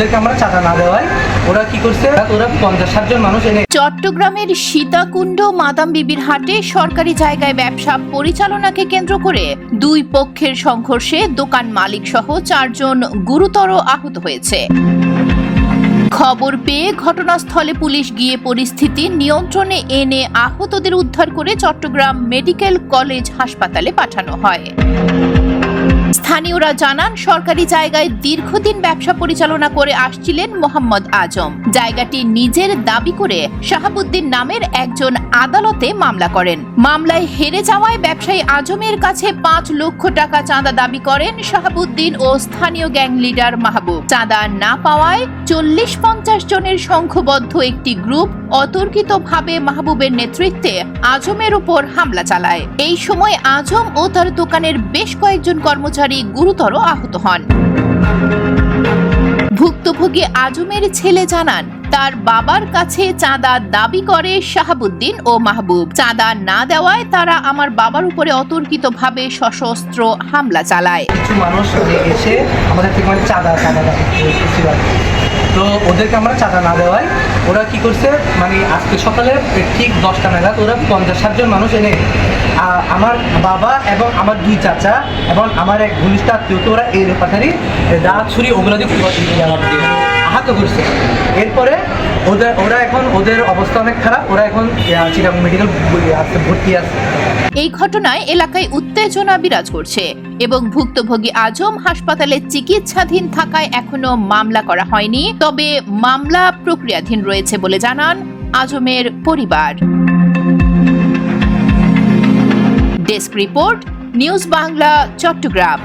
ওদেরকে আমরা চাঁদা না দেওয়ায় ওরা কি করছে? ওরা পঞ্চাশ ষাট জন মানুষ এনে চট্টগ্রামের সীতাকুণ্ড মাদাম বিবির হাটে সরকারি জায়গায় ব্যবসা পরিচালনাকে কেন্দ্র করে দুই পক্ষের সংঘর্ষে দোকান মালিক সহ চারজন গুরুতর আহত হয়েছে। খবর পেয়ে ঘটনাস্থলে পুলিশ গিয়ে পরিস্থিতি নিয়ন্ত্রণে এনে আহতদের উদ্ধার করে চট্টগ্রাম মেডিকেল কলেজ হাসপাতালে পাঠানো হয়। স্থানীয়রা জানান সরকারি জায়গায় দীর্ঘদিন ব্যবসা পরিচালনা করে আসছিলেন মোহাম্মদ আজম। জায়গাটি নিজের দাবি করে শাহাবুদ্দিন নামের একজন আদালতে মামলা করেন। মামলায় হেরে যাওয়ায় ব্যবসায়ী আজমের কাছে পাঁচ লক্ষ টাকা চাঁদা দাবি করেন শাহাবুদ্দিন ও স্থানীয় গ্যাং লিডার মাহবুব। চাঁদা না পাওয়ায় চল্লিশ পঞ্চাশ জনের সংঘবদ্ধ একটি গ্রুপ অতর্কিতভাবে মাহবুবের নেতৃত্বে আজমের উপর হামলা চালায়। এই সময় আজম ও তার দোকানের বেশ কয়েকজন কর্মচারী গুরুতর আহত হন। ভুক্তভোগী আজমের ছেলে জানান তার বাবার কাছে চাঁদা দাবি করে শাহাবুদ্দিন ও মাহবুব। চাঁদা না দেওয়ায় তারা আমার বাবার উপরে অতর্কিতভাবে সশস্ত্র হামলা চালায়। কিছু মানুষ এসে আমাদের থেকে মানে চাঁদা চাঁদা তো ওদেরকে আমরা চাঁদা না দেওয়ায় ওরা কি করছে মানে আজকে সকালে ঠিক দশটা নাগাদ ওরা পঞ্চাশ ষাটজন মানুষ এনে আমার বাবা এবং আমার দুই চাচা এবং আমার এক ঘনিষ্ঠ আত্মীয়কে ওরা এই রেপাটারি দা ছুরি ওগুলো দিয়ে আহত করছে। এরপরে ওদের ওরা এখন ওদের অবস্থা অনেক খারাপ। ওরা এখন চিরাং মেডিকেল ভর্তি আছে। এই ঘটনায় এলাকায় উত্তেজনা বিরাজ করছে এবং ভুক্তভোগী আজম হাসপাতালে চিকিৎসাধীন থাকায় এখনও মামলা করা হয়নি। তবে মামলা প্রক্রিয়াধীন রয়েছে বলে জানান আজমের পরিবার। Desk report, news Bangla, Chattogram.